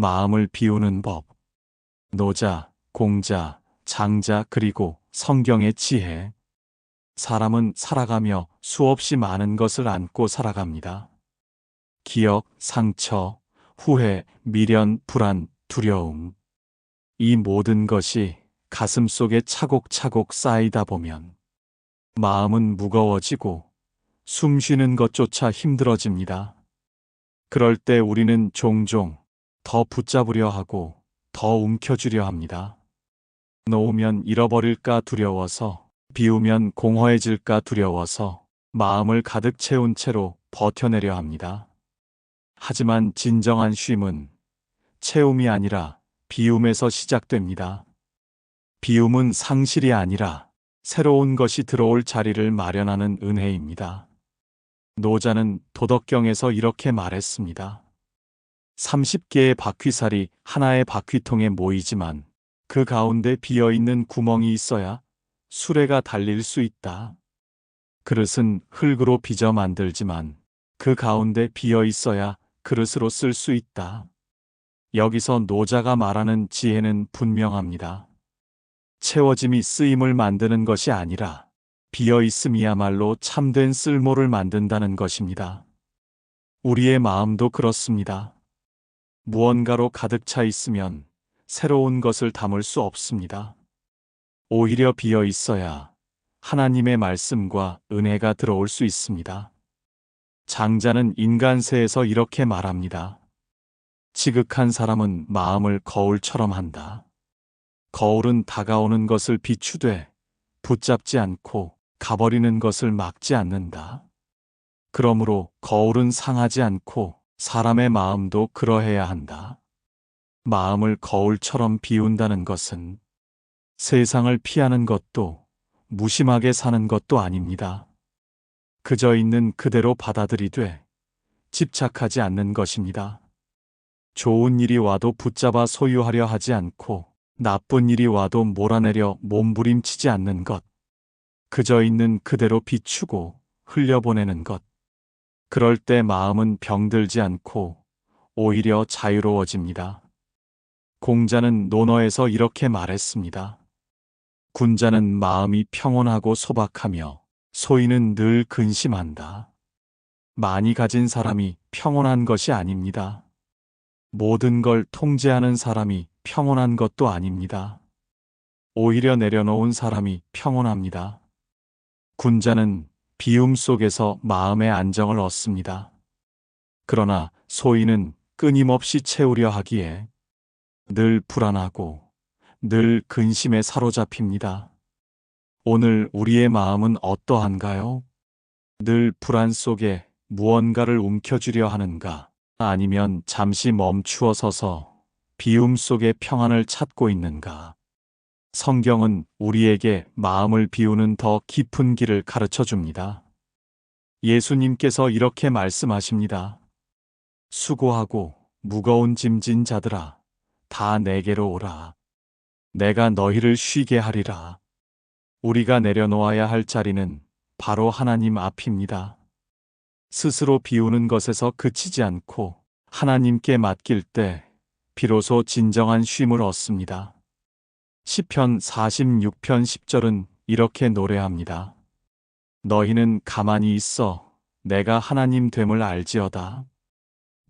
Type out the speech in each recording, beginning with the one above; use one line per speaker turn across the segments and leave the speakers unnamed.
마음을 비우는 법. 노자, 공자, 장자 그리고 성경의 지혜. 사람은 살아가며 수없이 많은 것을 안고 살아갑니다. 기억, 상처, 후회, 미련, 불안, 두려움. 이 모든 것이 가슴 속에 차곡차곡 쌓이다 보면 마음은 무거워지고 숨 쉬는 것조차 힘들어집니다. 그럴 때 우리는 종종 더 붙잡으려 하고 더 움켜쥐려 합니다. 놓으면 잃어버릴까 두려워서 비우면 공허해질까 두려워서 마음을 가득 채운 채로 버텨내려 합니다. 하지만 진정한 쉼은 채움이 아니라 비움에서 시작됩니다. 비움은 상실이 아니라 새로운 것이 들어올 자리를 마련하는 은혜입니다. 노자는 도덕경에서 이렇게 말했습니다. 30개의 바퀴살이 하나의 바퀴통에 모이지만 그 가운데 비어 있는 구멍이 있어야 수레가 달릴 수 있다. 그릇은 흙으로 빚어 만들지만 그 가운데 비어 있어야 그릇으로 쓸 수 있다. 여기서 노자가 말하는 지혜는 분명합니다. 채워짐이 쓰임을 만드는 것이 아니라 비어 있음이야말로 참된 쓸모를 만든다는 것입니다. 우리의 마음도 그렇습니다. 무언가로 가득 차 있으면 새로운 것을 담을 수 없습니다. 오히려 비어 있어야 하나님의 말씀과 은혜가 들어올 수 있습니다. 장자는 인간세에서 이렇게 말합니다. 지극한 사람은 마음을 거울처럼 한다. 거울은 다가오는 것을 비추되 붙잡지 않고 가버리는 것을 막지 않는다. 그러므로 거울은 상하지 않고 사람의 마음도 그러해야 한다. 마음을 거울처럼 비운다는 것은 세상을 피하는 것도 무심하게 사는 것도 아닙니다. 그저 있는 그대로 받아들이되 집착하지 않는 것입니다. 좋은 일이 와도 붙잡아 소유하려 하지 않고 나쁜 일이 와도 몰아내려 몸부림치지 않는 것. 그저 있는 그대로 비추고 흘려보내는 것. 그럴 때 마음은 병들지 않고 오히려 자유로워집니다. 공자는 논어에서 이렇게 말했습니다. 군자는 마음이 평온하고 소박하며 소인은 늘 근심한다. 많이 가진 사람이 평온한 것이 아닙니다. 모든 걸 통제하는 사람이 평온한 것도 아닙니다. 오히려 내려놓은 사람이 평온합니다. 군자는 비움 속에서 마음의 안정을 얻습니다. 그러나 소인은 끊임없이 채우려 하기에 늘 불안하고 늘 근심에 사로잡힙니다. 오늘 우리의 마음은 어떠한가요? 늘 불안 속에 무언가를 움켜쥐려 하는가? 아니면 잠시 멈추어 서서 비움 속에 평안을 찾고 있는가? 성경은 우리에게 마음을 비우는 더 깊은 길을 가르쳐 줍니다. 예수님께서 이렇게 말씀하십니다. 수고하고 무거운 짐진 자들아, 다 내게로 오라. 내가 너희를 쉬게 하리라. 우리가 내려놓아야 할 자리는 바로 하나님 앞입니다. 스스로 비우는 것에서 그치지 않고 하나님께 맡길 때 비로소 진정한 쉼을 얻습니다. 시편 46편 10절은 이렇게 노래합니다. 너희는 가만히 있어 내가 하나님 됨을 알지어다.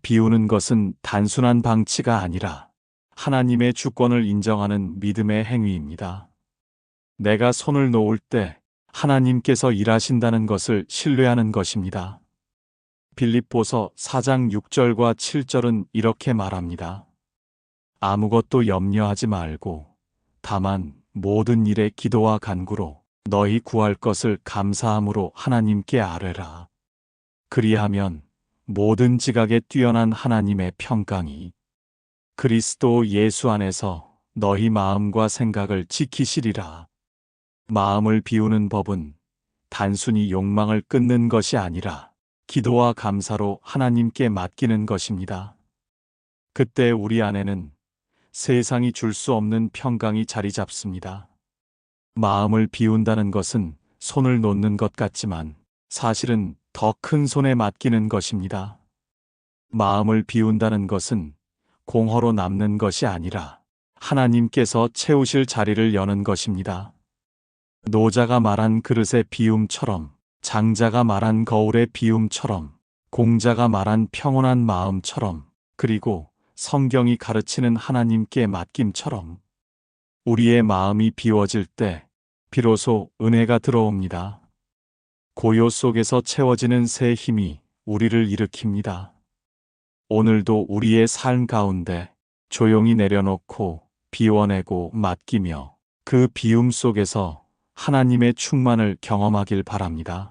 비우는 것은 단순한 방치가 아니라 하나님의 주권을 인정하는 믿음의 행위입니다. 내가 손을 놓을 때 하나님께서 일하신다는 것을 신뢰하는 것입니다. 빌립보서 4장 6절과 7절은 이렇게 말합니다. 아무것도 염려하지 말고 다만 모든 일에 기도와 간구로 너희 구할 것을 감사함으로 하나님께 아뢰라. 그리하면 모든 지각에 뛰어난 하나님의 평강이 그리스도 예수 안에서 너희 마음과 생각을 지키시리라. 마음을 비우는 법은 단순히 욕망을 끊는 것이 아니라 기도와 감사로 하나님께 맡기는 것입니다. 그때 우리 안에는 세상이 줄 수 없는 평강이 자리 잡습니다. 마음을 비운다는 것은 손을 놓는 것 같지만 사실은 더 큰 손에 맡기는 것입니다. 마음을 비운다는 것은 공허로 남는 것이 아니라 하나님께서 채우실 자리를 여는 것입니다. 노자가 말한 그릇의 비움처럼, 장자가 말한 거울의 비움처럼, 공자가 말한 평온한 마음처럼, 그리고 성경이 가르치는 하나님께 맡김처럼, 우리의 마음이 비워질 때, 비로소 은혜가 들어옵니다. 고요 속에서 채워지는 새 힘이 우리를 일으킵니다. 오늘도 우리의 삶 가운데 조용히 내려놓고 비워내고 맡기며 그 비움 속에서 하나님의 충만을 경험하길 바랍니다.